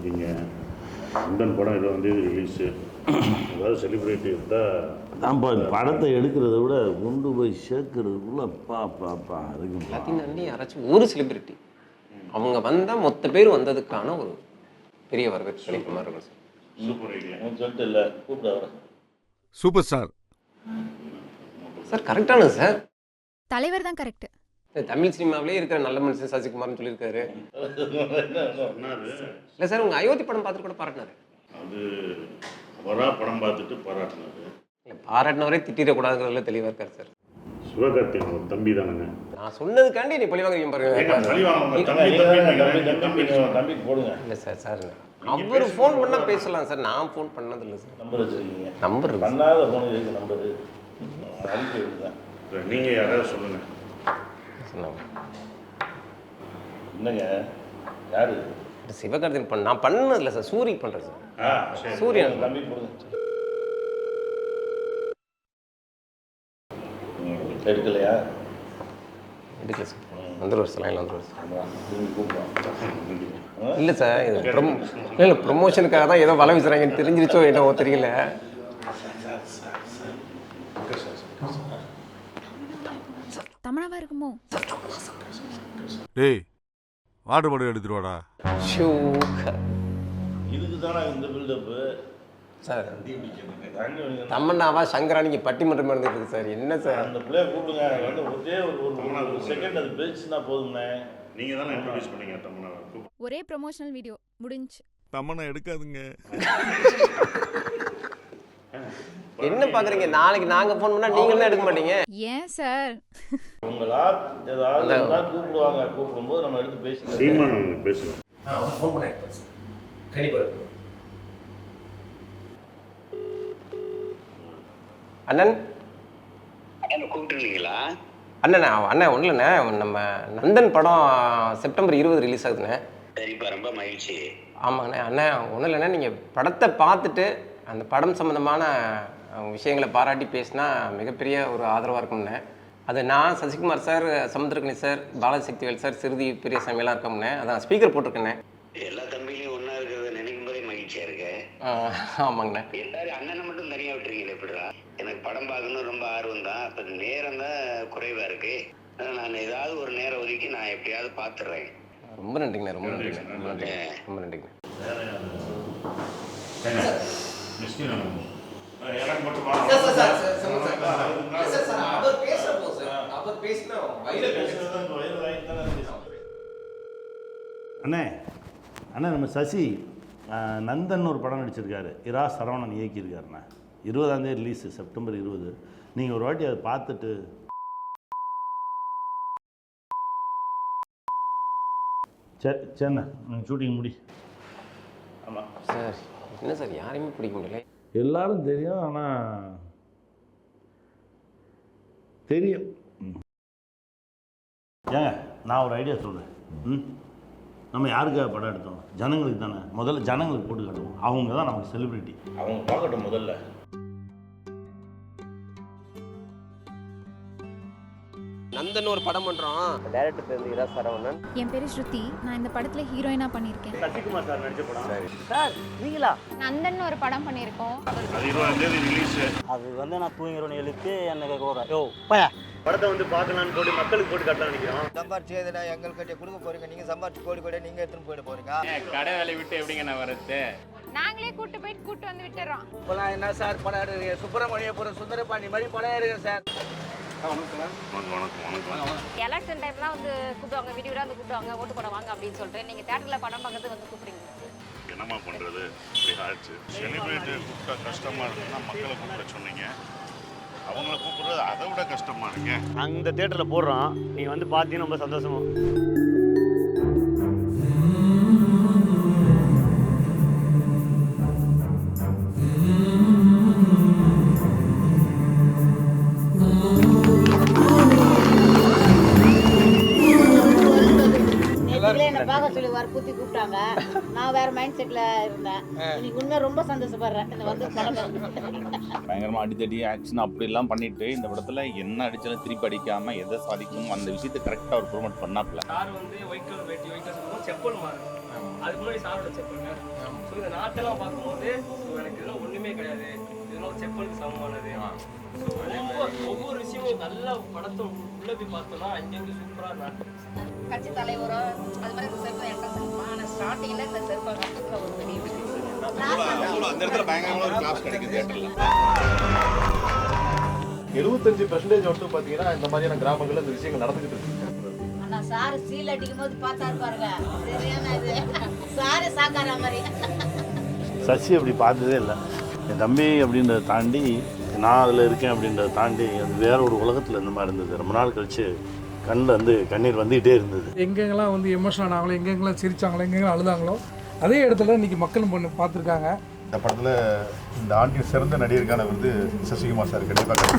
ஆரம்பிச்சிட்டு இருக்கீங்க முந்தன் படம் இருபதாந்தேதி ரிலீஸு ஏதாவது செலிப்ரேட்டி இருந்தால் தான்ப்பா படத்தை எடுக்கிறத விட கொண்டு போய் சேர்க்கறதுக்குள்ள பா பா பா அதுக்கு எல்லாத்தையும் தாண்டி யாராச்சும் ஒரு செலிபிரிட்டி அவங்க வந்தால் மொத்த பேர் வந்ததுக்கான ஒரு பெரிய வரவேற்பு கிடைக்கிற மாதிரி இருக்கும் சார். Super idea. சொல்லிட்டு இல்லை கூப்பிட வரேன் சூப்பர் ஸ்டார் சார் கரெக்டானது சார். தலைவர் தான் கரெக்ட் தமிழ் சினிமாவிலே இருக்கிற நல்ல மனுஷன் சசிகுமார்னு சொல்லியிருக்காரு. இல்லை சார் உங்கள் அயோத்தி படம் பார்த்துட்டு கூட பாராட்டினாரு. அது அவரா படம் பார்த்துட்டு பாராட்டினாரு. இல்லை பாராட்டினவரே திட்டிடக்கூடாதுங்கிறதுல தெளிவாக இருக்கார் சார். சிவகார்த்திகன் ஒரு தம்பி தானுங்க? நான் சொன்னதுக்காண்டி நீ பழி வாங்குறீங்க பாருங்க. போடுங்க. இல்லை சார் சார் அவர் ஃபோன் பண்ணால் பேசலாம் சார். நான் ஃபோன் பண்ணதில்லை சார். நம்பர் வச்சிருக்கீங்க. நம்பர் பண்ணாத ஃபோன் இருக்கு நம்பரு. அடிக்க வேண்டியதுதான் நீங்கள் யாராவது சொல்லுங்கள் சொன்னாங்க என்னங்க? யாரு? சிவகார்த்திகன் பண்ண நான் பண்ணதில்லை சார் சூரி பண்ணுறேன் சார். சூரியன் ம், எடுக்கலையா? எடுக்கல சார். வந்துடுவார் சார் லைனில் வந்துடுவார் சார் நீங்கள் கூப்பிடுவோம் இல்லை சார் இது ப்ரொமோ இல்லை இல்லை ப்ரொமோஷனுக்காக தான் ஏதோ வலை வீசுறாங்கன்னு தெரிஞ்சிருச்சோ என்னவோ தெரியல. தமிழாவா இருக்குமோ? டேய் வாட்டர் பாட்டில் எடுத்துட்டு வாடா ஷூ இதுக்கு தானே இந்த பில்டப்பு சார். தமன்னாவா சங்கரானிக்கு பட்டிமன்றம் இருந்துட்டு இருக்கு சார். என்ன சார்? அந்த பிள்ளைய கூப்பிடுங்க. வந்து ஒரே ஒரு செகண்ட் அது பேச்சுனா போதும்ண்ணே. நீங்கள் தானே இன்ட்ரடியூஸ் பண்ணீங்க தம்மனா ஒரே ப்ரொமோஷனல் வீடியோ முடிஞ்சு. தம்மனை எடுக்காதுங்க. என்ன பார்க்குறீங்க நாளைக்கு நாங்கள் ஃபோன் பண்ணால் நீங்களும் எடுக்க மாட்டீங்க. ஏன் சார்? உங்களா? ஏதாவது கூப்பிடுவாங்க. கூப்பிடும்போது நம்ம எடுத்து பேசிக்கலாம். சீமான் அவங்க பேசுகிறேன் ஃபோன் பண்ண கண்டிப்பாக அண்ணன்? கூப்பிட்டுருந்தீங்களா அண்ணண்ணே அண்ணன் ஒன்றும் இல்லைண்ணே. நம்ம நந்தன் படம் செப்டம்பர் இருபது ரிலீஸ் ஆகுதுண்ணே. சரிப்பா ரொம்ப மகிழ்ச்சி. ஆமாங்கண்ணே. அண்ணன் ஒன்றும் இல்லைண்ணே. நீங்கள் படத்தை பார்த்துட்டு அந்த படம் சம்மந்தமான விஷயங்களை பாராட்டி பேசினா மிகப்பெரிய ஒரு ஆதரவாக இருக்கும்ண்ணே அது நான் Sasikumar sir Samuthirakani sir Balasakthivel sir Shirdi பெரியசாமியெல்லாம் இருக்கோம்ண்ணே அதான் ஸ்பீக்கர் போட்டிருக்கேண்ணே எல்லா தம்பிலையும் ஒன்றா இருக்கிறத நினைக்கும் போதே மகிழ்ச்சியா இருக்கு? ஆமாங்கண்ணே எல்லாரும் அண்ணனை மட்டும் தனியாக விட்டுறீங்களே எப்படிடா? எனக்கு படம் பார்க்கணும் ரொம்ப ஆர்வம் தான். அப்போ நேரம் தான் குறைவா இருக்கு. நான் ஏதாவது ஒரு நேரம் ஒதுக்கி நான் எப்படியாவது பார்த்துடுறேன் ரொம்ப நன்றிங்கண்ணே ரொம்ப நன்றிங்கண்ணே ரொம்ப நன்றிங்க ரொம்ப நன்றிங்கண்ணே எனக்கு மட்டும் அண்ணே அண்ணே நம்ம சசி நந்தன் ஒரு படம் நடிச்சிருக்காரு. இரா சரவணன் இயக்கியிருக்காருண்ணே. இருபதாந்தேதி ரிலீஸ் செப்டம்பர் இருபது. நீங்கள் ஒரு வாட்டி அதை பார்த்துட்டு சரி சரிண்ணே ஷூட்டிங் முடி. ஆமாம் சார் என்ன சார் யாரையுமே பிடிக்க முடியல. எல்லாரும் தெரியும் ஆனால் தெரியும். ஏங்க நான் ஒரு ஐடியா சொல்கிறேன் ம்? நம்ம யாருக்காக படம் எடுத்தோம்? ஜனங்களுக்கு தானே. முதல்ல ஜனங்களுக்கு போட்டு காட்டுவோம். அவங்க தான் நமக்கு செலிபிரிட்டி அவங்க பார்க்கட்டும் முதல்ல. நந்தன் ஒரு படம் பண்ணுறோம் டேரக்டர் வந்து இதா சரவணன். என் பேரு ஸ்ருதி. நான் இந்த படத்துல ஹீரோயினா பண்ணியிருக்கேன் சசிகுமார் சார் நடிச்ச படம். சார். நீங்களா? நந்தன் ஒரு படம் பண்ணியிருக்கோம் அது வந்து நான் தூங்கிறோன்னு எழுப்பி எனக்கு கூட யோ பையா. படத்தை வந்து பார்க்கலான்னு போட்டு மக்களுக்கு போட்டு கட்டலாம் நினைக்கிறோம். சம்பாரிச்சு எதுனா எங்கள்கிட்ட கொடுக்க போறீங்க? நீங்க சம்பாரிச்சு கோடி கோடி நீங்க எடுத்துன்னு போயிட போறீங்க? கடை வேலை விட்டு எப்படிங்க நான் வரது? நாங்களே கூட்டு போயிட்டு கூட்டு வந்து விட்டுறோம். இப்போலாம் என்ன சார் படம் எடுக்கிறீங்க? சுப்பிரமணியபுரம் சுந்தரபாண்டி மாதிரி படம் எடுக்கிறேன் சார். எலெக்ஷன் டைம்லாம் வந்து கூப்பிடுவாங்க வீடியோ வந்து கூப்பிடுவாங்க ஓட்டு போட வாங்க அப்படின்னு சொல்லிட்டு. நீங்க தேட்டர்ல படம் பார்க்கறது வந்து கூப்பிடுங்க என்னம்மா பண்ணுறது இப்படி ஆச்சு செலிப்ரேட்டி கூப்பிட்டா கஷ்டமாக இருக்குன்னா மக்களை கூப்பிட சொன்னீங்க. அவங்கள கூப்பிடுறது அதை விட கஷ்டமாக இருக்கு. அந்த தேட்டரில் போடுறோம். நீ வந்து பார்த்தீங்கன்னா ரொம்ப சந்தோஷமா பார்க்க சொல்லி வற்புறுத்தி கூப்பிட்டாங்க. நான் வேற மைண்ட் செட்ல இருந்தேன். இன்னைக்கு உண்மை ரொம்ப சந்தோஷப்படுறேன் இந்த வந்து. பயங்கரமா அடித்தடி ஆக்ஷன் அப்படிலாம் பண்ணிட்டு இந்த படத்துல என்ன அடிச்சாலும் திருப்பி அடிக்காம எதை சாதிக்கணும் அந்த விஷயத்தை கரெக்டா ஒரு ப்ரோமோட் பண்ணாப்ல சார் வந்து ஒயிட் கலர் வேட்டி ஒயிட் கலர் செப்பல் மாறு. அதுக்கு முன்னாடி சாரோட செப்பல் ஸோ இந்த நாட்டெல்லாம் பார்க்கும்போது எனக்கு இதெல்லாம் ஒன்றுமே கிடையாது. இதெல்லாம் ஒரு செப்பலுக்கு சமமானது. ஒவ்வொரு விஷயமும் நல்லா படத்தை உள்ள போய் பார்த்தோம்னா அங்கேருந்து சூப்பராக நாட்டு கட்சி தலைவரோ அது மாதிரி இந்த செருப்பு என்கிட்ட சொல்லுமா ஆனால் ஸ்டார்டிங்கில் இந்த செருப்பை கட்டுக்கிற ஒரு பெரிய அந்த இடத்துல பயங்கரமான ஒரு கிளாஸ் கிடைக்குது தியேட்டர்ல எழுபத்தஞ்சு பெர்சன்டேஜ் வந்து பார்த்தீங்கன்னா இந்த மாதிரியான கிராமங்கள்ல இந்த விஷயங்கள் நடந்துகிட்டு இருக்கு. ஆனால் சார் சீல் அடிக்கும் போது பார்த்தாரு பாருங்க சரியான இது. சாரு சாக்கார மாதிரி. சசி அப்படி பார்த்ததே இல்லை. என் தம்பி அப்படின்றத தாண்டி நான் அதில் இருக்கேன் அப்படின்றத தாண்டி அது வேற ஒரு உலகத்தில் இந்த மாதிரி இருந்தது. ரொம்ப நாள் கழிச்சு கண்ணில் வந்து கண்ணீர் வந்துகிட்டே இருந்தது. எங்கெங்கெல்லாம் வந்து எமோஷனல் ஆனாங்களோ எங்கெங்கெல்லாம் சிரித்தாங்களோ எங்கெங்கெல்லாம் அழுதாங்களோ அதே இடத்துல இன்றைக்கி மக்களும் பண்ணு பார்த்துருக்காங்க. இந்த படத்தில் இந்த ஆண்டின் சிறந்த நடிகருக்கான விருது சசிகுமார் சார். கண்டிப்பாக